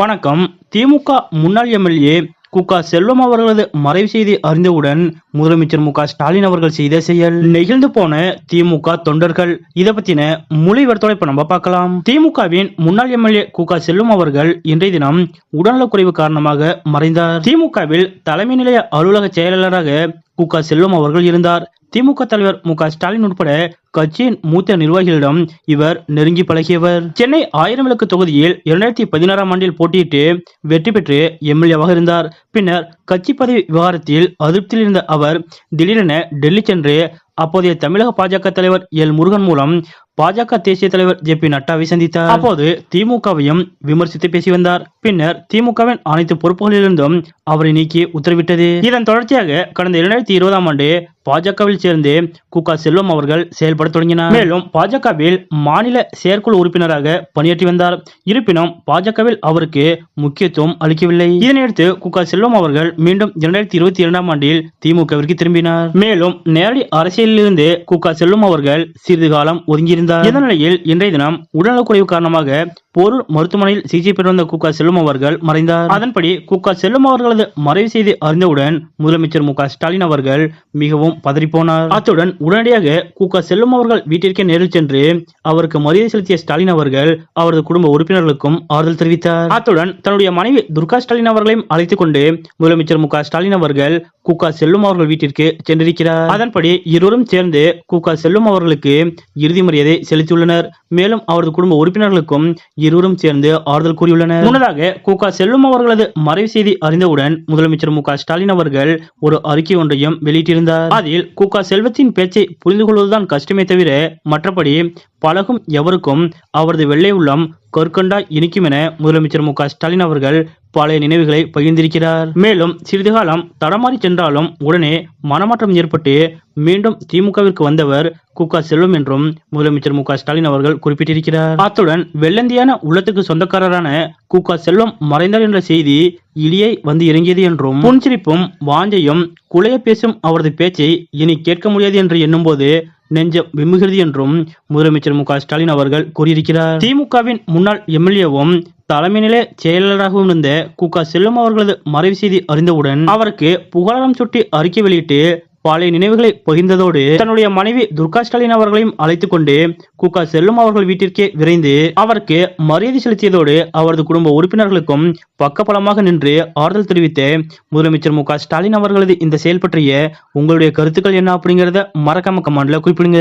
வணக்கம். திமுக முன்னாள் எம்எல்ஏ குகா செல்வம் அவர்களது மறைவு செய்தி அறிந்தவுடன் முதலமைச்சர் மு. க. ஸ்டாலின் அவர்கள் செய்த செயல் நெகிழ்ந்து போன திமுக தொண்டர்கள். இதை பத்தின மொழிவர்த்தோட இப்ப நம்ம பார்க்கலாம். திமுகவின் முன்னாள் எம்எல்ஏ குகா செல்வம் அவர்கள் இன்றைய தினம் உடல்நலக்குறைவு காரணமாக மறைந்தார். திமுகவில் தலைமை நிலைய அலுவலக செயலாளராக குகா செல்வம் அவர்கள் இருந்தார். திமுக தலைவர் மு ஸ்டாலின் உட்பட கட்சியின் மூத்த நிர்வாகிகளிடம் இவர் நெருங்கி பழகியவர். சென்னை ஆயிரம் விளக்கு தொகுதியில் இரண்டாயிரத்தி பதினாறாம் ஆண்டில் போட்டியிட்டு வெற்றி பெற்று எம்எல்ஏவாக இருந்தார். பின்னர் கட்சி பதவி விவகாரத்தில் அதிருப்தியில் இருந்த அவர் திடீரென டெல்லி சென்று அப்போதைய தமிழக பாஜக தலைவர் எல் முருகன் மூலம் பாஜக தேசிய தலைவர் ஜே பி நட்டாவை சந்தித்தார். அப்போது திமுகவையும் விமர்சித்து பேசி வந்தார். பின்னர் திமுகவின் அனைத்து பொறுப்புகளிலிருந்தும் அவரை நீக்கி உத்தரவிட்டது. இதன் தொடர்ச்சியாக கடந்த இரண்டாயிரத்தி இருபதாம் ஆண்டு பாஜகவில் சேர்ந்து குகா செல்வம் அவர்கள் செயல்பட தொடங்கினார். மேலும் பாஜகவில் மாநில செயற்குழு உறுப்பினராக பணியாற்றி வந்தார். இருப்பினும் பாஜகவில் அவருக்கு முக்கியத்துவம் அளிக்கவில்லை. இதனையடுத்து குகா செல்வம் அவர்கள் மீண்டும் இரண்டாயிரத்தி இருபத்தி இரண்டாம் ஆண்டில் திமுகவிற்கு திரும்பினார். மேலும் நேரடி அரசியலிலிருந்து குகா செல்வம் அவர்கள் சிறிது காலம் ஒதுங்கியிருந்தார். இந்த நிலையில் இன்றைய தினம் உடல்நலக்குறைவு காரணமாக போரூர் மருத்துவமனையில் சிகிச்சை பெற்று வந்த குகா செல்லும் அவர்கள் மறைந்தார். அதன்படி குக்கா செல்லும் அவர்களது மறைவு செய்தி அறிந்தவுடன் முதலமைச்சர் மு. ஸ்டாலின் அவர்கள் மிகவும் பதறிப்போனார். அத்துடன் உடனடியாக குகா செல்லும் அவர்கள் வீட்டிற்கே நேரில் சென்று அவருக்கு மரியாதை செலுத்திய ஸ்டாலின் அவர்கள் அவரது குடும்ப உறுப்பினர்களுக்கும் ஆறுதல் தெரிவித்தார். அத்துடன் தன்னுடைய மனைவி துர்கா ஸ்டாலின் அவர்களையும் அழைத்துக் கொண்டு முதலமைச்சர் மு. ஸ்டாலின் அவர்கள் குகா செல்லும் அவர்கள் வீட்டிற்கு சென்றிருக்கிறார். அதன்படி இருவரும் சேர்ந்து குகா செல்லும் அவர்களுக்கு இறுதி மரியாதை செலுத்தியுள்ளனர். மேலும் அவரது குடும்ப உறுப்பினர்களுக்கும் இருவரும் சேர்ந்து ஆறுதல் கூறியுள்ளனர். முன்னதாக குகா செல்வம் அவர்களது மறைவு செய்தி அறிந்தவுடன் முதலமைச்சர் மு. ஸ்டாலின் அவர்கள் ஒரு அறிக்கை ஒன்றையும் வெளியிட்டிருந்தார். அதில் குகா செல்வத்தின் பேச்சை புரிந்து கொள்வதுதான் கஷ்டமே தவிர மற்றபடி பழகும் எவருக்கும் அவரது வெள்ளை உள்ளம் கற்கண்டா இனிக்கும் என முதலமைச்சர் மு ஸ்டாலின் அவர்கள் பழைய நினைவுகளை பகிர்ந்திருக்கிறார். மேலும் சிறிது காலம் தடமாறி சென்றாலும் உடனே மனமாற்றம் ஏற்பட்டு மீண்டும் திமுகவிற்கு வந்தவர் குகா செல்வம் என்றும் முதலமைச்சர் மு. ஸ்டாலின் அவர்கள் குறிப்பிட்டிருக்கிறார். அத்துடன் வெள்ளந்தியான உள்ளத்துக்கு சொந்தக்காரரான குகா செல்வம் மறைந்தார் என்ற செய்தி இடியை வந்து இறங்கியது என்றும் புன்சிரிப்பும் வாஞ்சையும் குலைய பேசும் அவரது பேச்சை இனி கேட்க முடியாது என்று எண்ணும்போது நெஞ்சம் விம்முகிறது என்றும் முதலமைச்சர் மு ஸ்டாலின் அவர்கள் கூறியிருக்கிறார். திமுகவின் முன்னாள் எம்எல்ஏவும் தலைமை நிலை செயலாளராகவும் இருந்த குகா செல்லும் அவர்களது மறைவு செய்தி அறிந்தவுடன் அவருக்கு புகழாரம் சுட்டி அறிக்கை வெளியிட்டு பழைய நினைவுகளை பகிர்ந்ததோடு தன்னுடைய மனைவி துர்கா ஸ்டாலின் அவர்களையும் அழைத்துக் கொண்டு குகா செல்லும் அவர்கள் வீட்டிற்கே விரைந்து அவருக்கு மரியாதை செலுத்தியதோடு அவரது குடும்ப உறுப்பினர்களுக்கும் பக்கபலமாக நின்று ஆறுதல் தெரிவித்த முதலமைச்சர் மு ஸ்டாலின் அவர்களது இந்த செயல் பற்றிய உங்களுடைய கருத்துக்கள் என்ன? அப்படிங்கறத மறக்காம கமாண்ட்ல குறிப்பிடுங்க.